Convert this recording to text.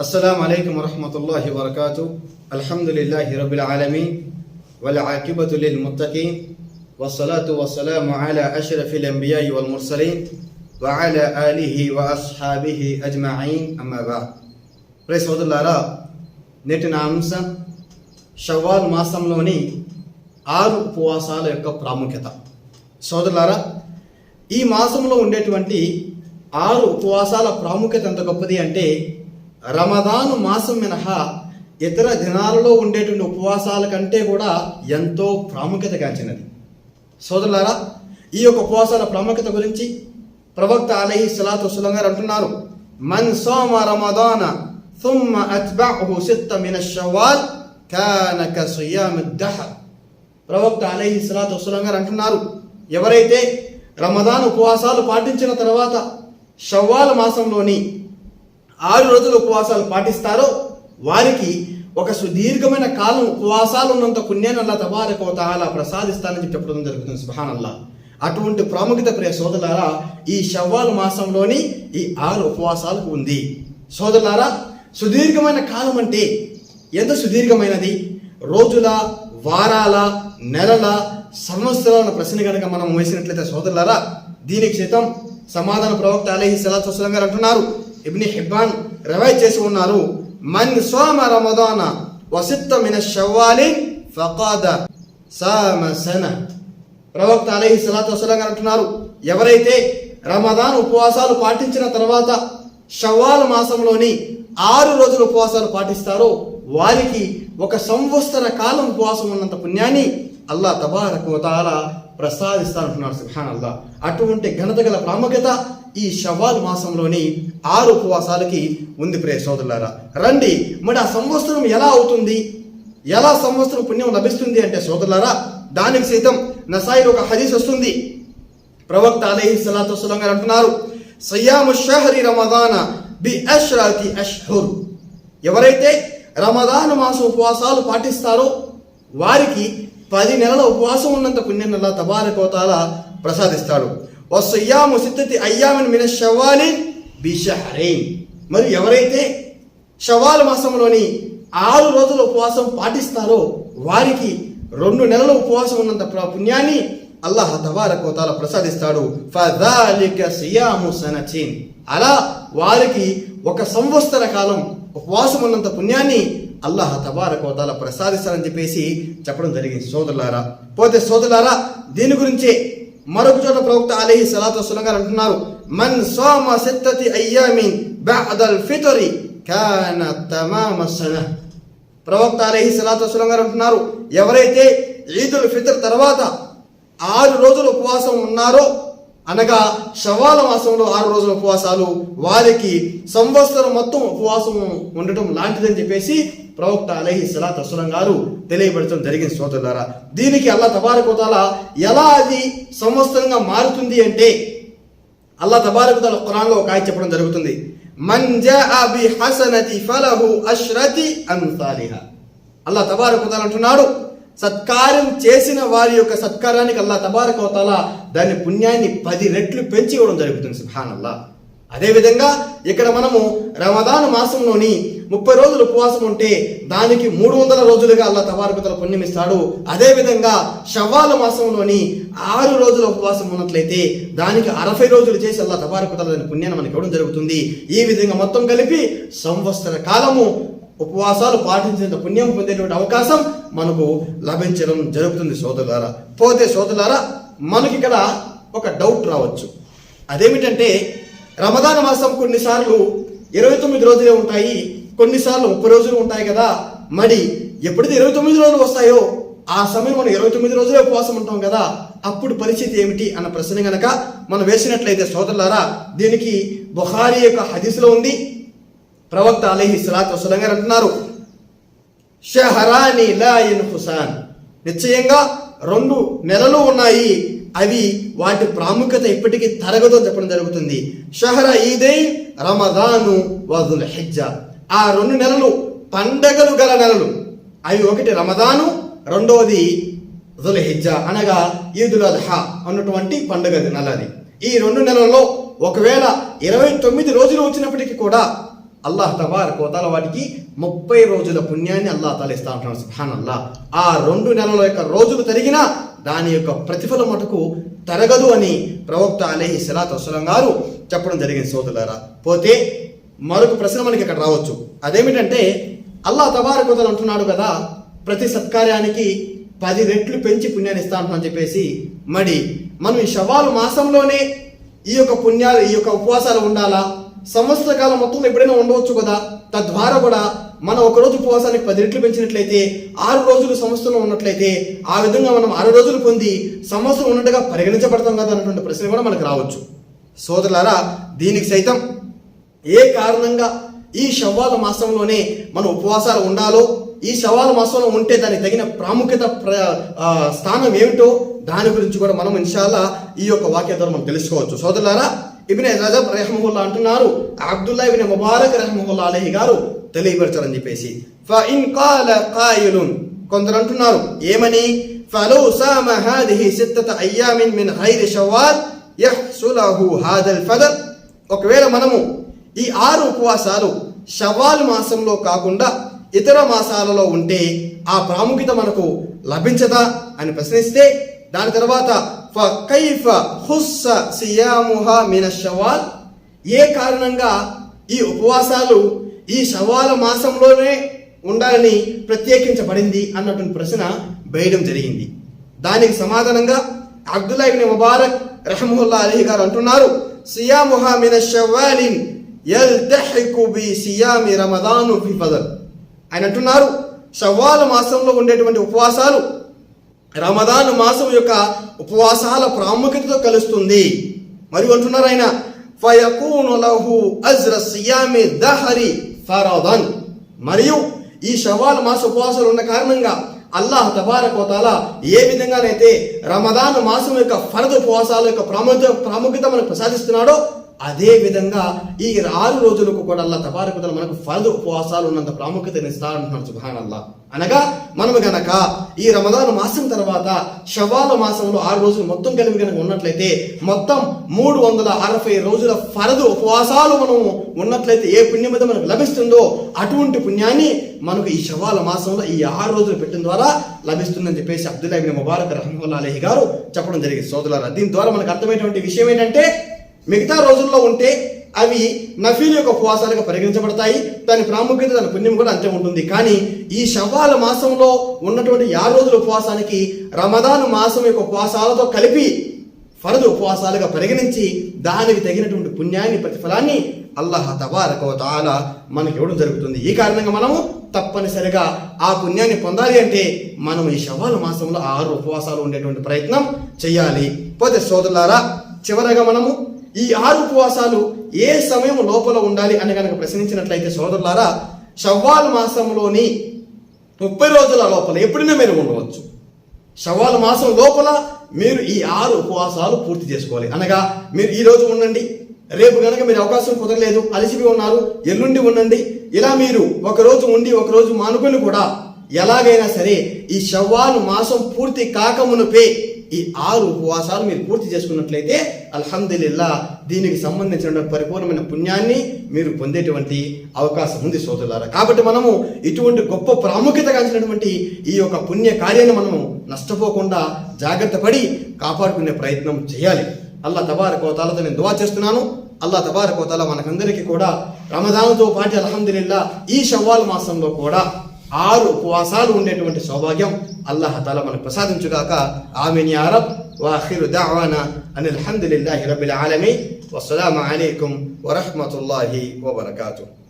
السلام عليكم ورحمة الله وبركاته الحمد لله رب العالمين والعاقبة للمتقين والصلاة والسلام على أشرف الأنبياء والمرسلين وعلى آله وأصحابه أجمعين أما بعد ప్రే సోదరులారా నేటి నా అంశం షవ్వాల్ మాసంలోని ఆరు ఉపవాసాల యొక్క ప్రాముఖ్యత సోదరులారా ఈ మాసంలో ఉండేటువంటి ఆరు ఉపవాసాల ప్రాముఖ్యత ఎంత గొప్పది అంటే రమదాను మాసం మినహా ఇతర దినాలలో ఉండేటువంటి ఉపవాసాల కంటే కూడా ఎంతో ప్రాముఖ్యత గాంచినది సోదరులారా ఈ యొక్క ఉపవాసాల ప్రాముఖ్యత గురించి ప్రవక్త అలహి సలాతు వసలం గారు అంటున్నారు మన్ సోమ రమదాన ثم أتبعه ستة من الشوال كان كصيام الدهر ప్రవక్త అలహి సలాతు వసలం గారు అంటున్నారు ఎవరైతే రమదాన్ ఉపవాసాలు పాటించిన తర్వాత షవ్వాల్ మాసంలోని ఆరు రోజులు ఉపవాసాలు పాటిస్తారో వారికి ఒక సుదీర్ఘమైన కాలం ఉపవాసాలు ఉన్నంత పుణ్యాన్ని అల్లా అలా ప్రసాదిస్తానని చెప్పడం జరుగుతుంది. సుహానల్లా అటువంటి ప్రాముఖ్యత ప్రియ సోదరులారా ఈ షవ్వాల్ మాసంలోని ఈ ఆరు ఉపవాసాలకు ఉంది. సోదరులారా సుదీర్ఘమైన కాలం అంటే ఎంత సుదీర్ఘమైనది? రోజుల వారాల నెలల సంవత్సరాల ప్రశ్న కనుక మనం వేసినట్లయితే సోదరులారా దీనికి సైతం సమాధాన ప్రవక్త అలహి సలాత్ వసలం గారు అంటున్నారు. ఇబ్ని హిబ్బాన్ రివైజ్ చేసి ఉన్నారు. మన్ సోమ రమదాన వసిత్త మిన షవ్వాలి ఫకాద సామసన ప్రవక్త అలహి సలాత్ వసలం అంటున్నారు ఎవరైతే రమదాన్ ఉపవాసాలు పాటించిన తర్వాత షవ్వాల్ మాసంలోని ఆరు రోజులు ఉపవాసాలు పాటిస్తారో వారికి ఒక సంవత్సర కాలం ఉపవాసం ఉన్నంత పుణ్యాన్ని అల్లా తబారకు తాలా ప్రసాదిస్తారంటున్నారు సుహాన్ అల్లా అటువంటి ఘనత గల ప్రాముఖ్యత ఈ షవాల్ మాసంలోని ఆరు ఉపవాసాలకి ఉంది ప్రే సోదరులారా. రండి మరి ఆ సంవత్సరం ఎలా అవుతుంది? ఎలా సంవత్సరం పుణ్యం లభిస్తుంది అంటే సోదరులారా దానికి సైతం నసాయి ఒక హదీస్ వస్తుంది. ప్రవక్త అలహి సలాతు వసలం గారు అంటున్నారు సయ్యాము షహరి రమదాన బి అష్రాతి అష్హుర్. ఎవరైతే రమదాన్ మాసం ఉపవాసాలు పాటిస్తారో వారికి పది నెలల ఉపవాసం ఉన్నంత పుణ్యం అల్లా తబారకోతాల ప్రసాదిస్తాడు. వసయ్యాము సిద్ధతి అయ్యామని మిన షవాలి బిషహరైన్ మరి ఎవరైతే షవాల్ మాసంలోని ఆరు రోజుల ఉపవాసం పాటిస్తారో వారికి రెండు నెలల ఉపవాసం ఉన్నంత పుణ్యాన్ని అల్లాహ్ తబారకోతాల ప్రసాదిస్తాడు. సియాము సనచీన్ అలా వారికి ఒక సంవత్సర కాలం ఉపవాసం ఉన్నంత పుణ్యాన్ని అల్లాహ్ తబారకోతాల ప్రసాదిస్తారని చెప్పేసి చెప్పడం జరిగింది. సోదరులారా పోతే సోదరులారా దీని గురించే మరొక చోట ప్రవక్త అలీహి సలాత్ వసలం గారు అంటున్నారు మన్ సోమ సిత్తతి అయ్యామిన్ బఅదల్ ఫితరి కాన తమామ సన ప్రవక్త అలీహి సలాత్ వసలం గారు అంటున్నారు ఎవరైతే ఈదుల్ ఫితర్ తర్వాత ఆరు రోజులు ఉపవాసం ఉన్నారో అనగా శవాల మాసంలో ఆరు రోజుల ఉపవాసాలు వారికి సంవత్సరం మొత్తం ఉపవాసం ఉండటం లాంటిదని చెప్పేసి ప్రవక్త అలహి సలా తసులం గారు తెలియబడటం జరిగింది సోదరులారా దీనికి అల్లా తబారకుతాల ఎలా అది సంవత్సరంగా మారుతుంది అంటే అల్లా తబారకుతాల ఖురాన్లో ఒక ఆయన చెప్పడం జరుగుతుంది. మంజా బి హసనతి ఫలహు అష్రతి అమ్సాలిహా. అల్లా తబారకుతాల అంటున్నాడు సత్కారం చేసిన వారి యొక్క సత్కారానికి అల్లా తబారకవతాల దాని పుణ్యాన్ని పది రెట్లు పెంచి ఇవ్వడం జరుగుతుంది సుహాన్ అల్లా అదేవిధంగా ఇక్కడ మనము రమదాను మాసంలోని ముప్పై రోజులు ఉపవాసం ఉంటే దానికి మూడు వందల రోజులుగా అల్లా తబారకుతల పుణ్యం ఇస్తాడు. అదేవిధంగా షవ్వాల మాసంలోని ఆరు రోజుల ఉపవాసం ఉన్నట్లయితే దానికి అరవై రోజులు చేసి అల్లా తబారకుతల పుణ్యాన్ని మనకి ఇవ్వడం జరుగుతుంది. ఈ విధంగా మొత్తం కలిపి సంవత్సర కాలము ఉపవాసాలు పాటించేంత పుణ్యం పొందేటువంటి అవకాశం మనకు లభించడం జరుగుతుంది సోదరులారా పోతే సోదరులారా మనకి ఇక్కడ ఒక డౌట్ రావచ్చు. అదేమిటంటే రమదాన మాసం కొన్నిసార్లు ఇరవై తొమ్మిది రోజులే ఉంటాయి కొన్నిసార్లు ముప్పై రోజులు ఉంటాయి కదా. మరి ఎప్పుడైతే ఇరవై తొమ్మిది రోజులు వస్తాయో ఆ సమయం మనం ఇరవై తొమ్మిది రోజులే ఉపవాసం ఉంటాం కదా. అప్పుడు పరిస్థితి ఏమిటి అన్న ప్రశ్న కనుక మనం వేసినట్లయితే సోదరులారా దీనికి బుహారీ యొక్క హదీసులో ఉంది. ప్రవక్త అలీహి సలాత్ వసలం గారు అంటున్నారు షహరాని లాయిన్ హుసాన్ నిశ్చయంగా రెండు నెలలు ఉన్నాయి అవి వాటి ప్రాముఖ్యత ఇప్పటికీ తరగదు చెప్పడం జరుగుతుంది. షహర ఈదై రమదాను వదుల్ హిజ్జ ఆ రెండు నెలలు పండగలు గల నెలలు అవి ఒకటి రమదాను రెండవది హిజ్జా అనగా ఈదుల్ అద్హా అన్నటువంటి పండుగ నెలది ఈ రెండు నెలల్లో ఒకవేళ ఇరవై తొమ్మిది రోజులు వచ్చినప్పటికీ కూడా అల్లాహ్ తబార్ కోతాల వాటికి ముప్పై రోజుల పుణ్యాన్ని అల్లాహ్ తాలా ఇస్తా ఉంటున్నాడు సుహాన్ అల్లా ఆ రెండు నెలల యొక్క రోజులు తరిగినా దాని యొక్క ప్రతిఫలం మటుకు తరగదు అని ప్రవక్త అలీహి సలాత్ వసలం గారు చెప్పడం జరిగింది సోదరులారా. పోతే మరొక ప్రశ్న మనకి ఇక్కడ రావచ్చు. అదేమిటంటే అల్లా తబారకోతలు అంటున్నాడు కదా ప్రతి సత్కార్యానికి పది రెట్లు పెంచి పుణ్యాన్ని ఇస్తా అంటున్నాను చెప్పేసి. మరి మనం ఈ శవాలు మాసంలోనే ఈ యొక్క పుణ్యాలు ఈ యొక్క ఉపవాసాలు ఉండాలా? సంవత్సర కాలం మొత్తం ఎప్పుడైనా ఉండవచ్చు కదా? తద్వారా కూడా మనం ఒకరోజు ఉపవాసానికి పది రెట్లు పెంచినట్లయితే ఆరు రోజులు సంవత్సరంలో ఉన్నట్లయితే ఆ విధంగా మనం ఆరు రోజులు పొంది సంవత్సరం ఉన్నట్టుగా పరిగణించబడతాం కదా అన్నటువంటి ప్రశ్న కూడా మనకు రావచ్చు. సోదరులారా దీనికి సైతం ఏ కారణంగా ఈ శవాల మాసంలోనే మన ఉపవాసాలు ఉండాలో ఈ శవాల మాసంలో ఉంటే దానికి తగిన ప్రాముఖ్యత స్థానం ఏమిటో దాని గురించి కూడా మనం ఇన్షాల్లా ఈ యొక్క వాక్య ద్వారా మనం తెలుసుకోవచ్చు. సోదరులారా ఇబిన్ రజబ్ రెహమహుల్లా అంటున్నారు. అబ్దుల్లా ఇబిన్ ముబారక్ రెహమహుల్లా అలహి గారు తెలియపరచాలని చెప్పేసి. ఫ ఇన్ కాల కాయిలున్ కొందరు అంటున్నారు ఏమని? ఫలో సామ హాదిహి సిత్తత అయ్యామిన్ మిన్ హైరి షవ్వాల్ యహ్సులహు హాదల్ ఫదర్. ఒకవేళ మనము ఈ ఆరు ఉపవాసాలు షవాల్ మాసంలో కాకుండా ఇతర మాసాలలో ఉంటే ఆ ప్రాముఖ్యత మనకు లభించదా అని ప్రశ్నిస్తే దాని తర్వాత కైఫ హుస్స సియాముహా మిన షవాల్. ఏ కారణంగా ఈ ఉపవాసాలు ఈ షవాల మాసంలోనే ఉండాలని ప్రత్యేకించబడింది అన్నటువంటి ప్రశ్న వేయడం జరిగింది. దానికి సమాధానంగా అబ్దుల్లా ముబారక్ రహముల్లా అలీ గారు అంటున్నారు సియాముహా మిన షవ్వాలిన్ యల్తహికు బి సియామి రమదాను ఫి ఫదల్ ఆయన అంటున్నారు షవాల మాసంలో ఉండేటువంటి ఉపవాసాలు రమదాన్ మాసం యొక్క ఉపవాసాల ప్రాముఖ్యతతో కలుస్తుంది. మరియు అంటున్నారు ఆయన లహు అజ్ర సియామి దహరి మరియు ఈ షవాల్ మాస ఉపవాసాలు ఉన్న కారణంగా అల్లాహ్ తబారకోతాల ఏ విధంగానైతే రమదాన్ మాసం యొక్క ఫరద ఉపవాసాల యొక్క ప్రాముఖ్యత ప్రాముఖ్యత మనకు ప్రసాదిస్తున్నాడో అదే విధంగా ఈ ఆరు రోజులకు కూడా అల్లా తబారకుతలు మనకు ఫరదు ఉపవాసాలు ఉన్నంత ప్రాముఖ్యతని ఇస్తారంటున్నాడు సుభాన్ అల్లా అనగా మనము గనక ఈ రమదాన్ మాసం తర్వాత షవాల మాసంలో ఆరు రోజులు మొత్తం కలిపి కనుక ఉన్నట్లయితే మొత్తం మూడు వందల అరవై రోజుల ఫరదు ఉపవాసాలు మనము ఉన్నట్లయితే ఏ పుణ్యం అయితే మనకు లభిస్తుందో అటువంటి పుణ్యాన్ని మనకు ఈ షవాల మాసంలో ఈ ఆరు రోజులు పెట్టడం ద్వారా లభిస్తుందని చెప్పేసి అబ్దుల్లా ఇబ్న్ ముబారక్ రహమల్లా అలహి గారు చెప్పడం జరిగింది. సోదరులారా దీని ద్వారా మనకు అర్థమైనటువంటి విషయం ఏంటంటే మిగతా రోజుల్లో ఉంటే అవి నఫీల్ యొక్క ఉపవాసాలుగా పరిగణించబడతాయి. దాని ప్రాముఖ్యత దాని పుణ్యం కూడా అంతే ఉంటుంది. కానీ ఈ షవ్వాల మాసంలో ఉన్నటువంటి ఆరు రోజుల ఉపవాసానికి రమదాను మాసం యొక్క ఉపవాసాలతో కలిపి ఫరదు ఉపవాసాలుగా పరిగణించి దానికి తగినటువంటి పుణ్యాన్ని ప్రతిఫలాన్ని అల్లహ తబారక మనకి ఇవ్వడం జరుగుతుంది. ఈ కారణంగా మనము తప్పనిసరిగా ఆ పుణ్యాన్ని పొందాలి అంటే మనం ఈ శవాల మాసంలో ఆరు ఉపవాసాలు ఉండేటువంటి ప్రయత్నం చేయాలి. పోతే సోదరులారా చివరగా మనము ఈ ఆరు ఉపవాసాలు ఏ సమయం లోపల ఉండాలి అని కనుక ప్రశ్నించినట్లయితే సోదరులారా షవ్వాల్ మాసంలోని ముప్పై రోజుల లోపల ఎప్పుడైనా మీరు ఉండవచ్చు. షవ్వాల్ మాసం లోపల మీరు ఈ ఆరు ఉపవాసాలు పూర్తి చేసుకోవాలి. అనగా మీరు ఈ రోజు ఉండండి రేపు కనుక మీరు అవకాశం కుదరలేదు అలసిపి ఉన్నారు ఎల్లుండి ఉండండి ఇలా మీరు ఒక రోజు ఉండి ఒకరోజు మానుకొని కూడా ఎలాగైనా సరే ఈ షవ్వాలు మాసం పూర్తి కాకమునుపే ఈ ఆరు ఉపవాసాలు మీరు పూర్తి చేసుకున్నట్లయితే అల్హమ్దులిల్లా దీనికి సంబంధించిన పరిపూర్ణమైన పుణ్యాన్ని మీరు పొందేటువంటి అవకాశం ఉంది సోదరులారా. కాబట్టి మనము ఇటువంటి గొప్ప ప్రాముఖ్యత కాల్చినటువంటి ఈ యొక్క పుణ్య కార్యాన్ని మనము నష్టపోకుండా జాగ్రత్త పడి కాపాడుకునే ప్రయత్నం చేయాలి. అల్లా తబారకోతాలతో నేను దువా చేస్తున్నాను. అల్లా తబారకోతాల మనకందరికీ కూడా రమదాన్తో పాటు అల్హమ్దులిల్లా ఈ షవ్వాల్ మాసంలో కూడా ఆరు ఉపవాసాలు ఉండేటువంటి సౌభాగ్యం అల్లాహ్ తాలా మనకు ప్రసాదించుగాక. ఆమెన్ యా వాఖిరు దావానా అని అల్హమ్దులిల్లాహి రబిల్ ఆలమీన్ వసలాం అలైకుం వరహమతుల్లాహి వబర్కాతు.